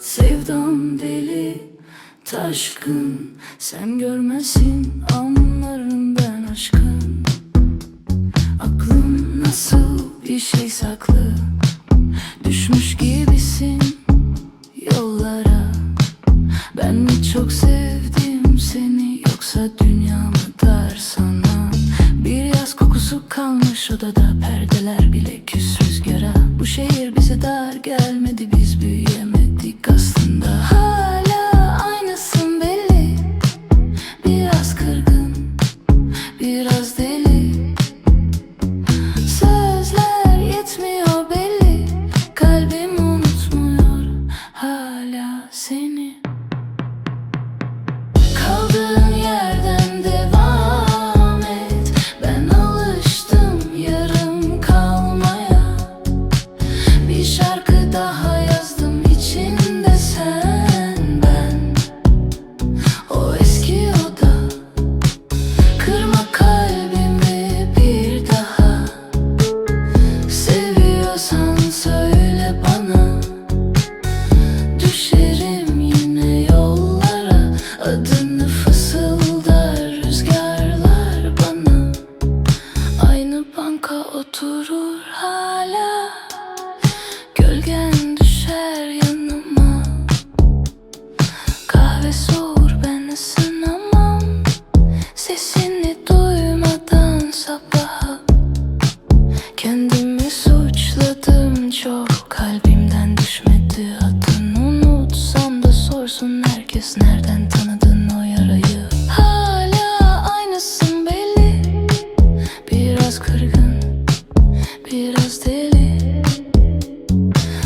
Sevdam deli taşkın. Sen görmezsin anlarım ben aşkın. Aklım nasıl bir şey saklı? Düşmüş gibisin yollara. Ben mi çok sevdim seni Yoksa dünya mı dar sana? Bir yaz kokusu kalmış odada Perdeler bile küs rüzgara Bu şehir bize dar gelmedi Biz herkes Nereden tanıdın o yarayı? Hala aynısın belli. Biraz kırgın Biraz deli.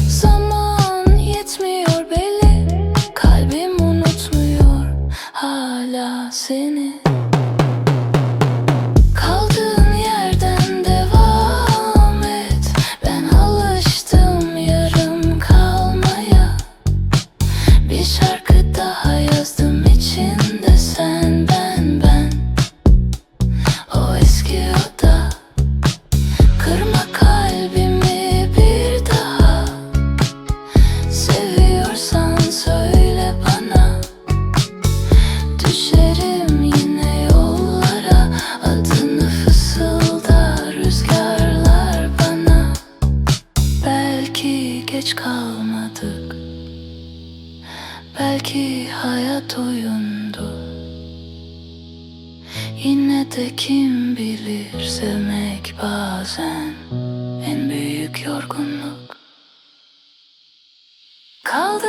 Zaman yetmiyor belli. Kalbim unutmuyor Hala seni. Bir şarkı daha yazdım içinde sen ben ben. O eski oda Kırma kalbimi bir daha. Seviyorsan söyle bana. Düşerim yine yollara Adını fısıldar rüzgarlar bana. Belki geç kalmadık Belki hayat oyundu. Yine de kim bilir sevmek bazen En büyük yorgunluk. Kaldı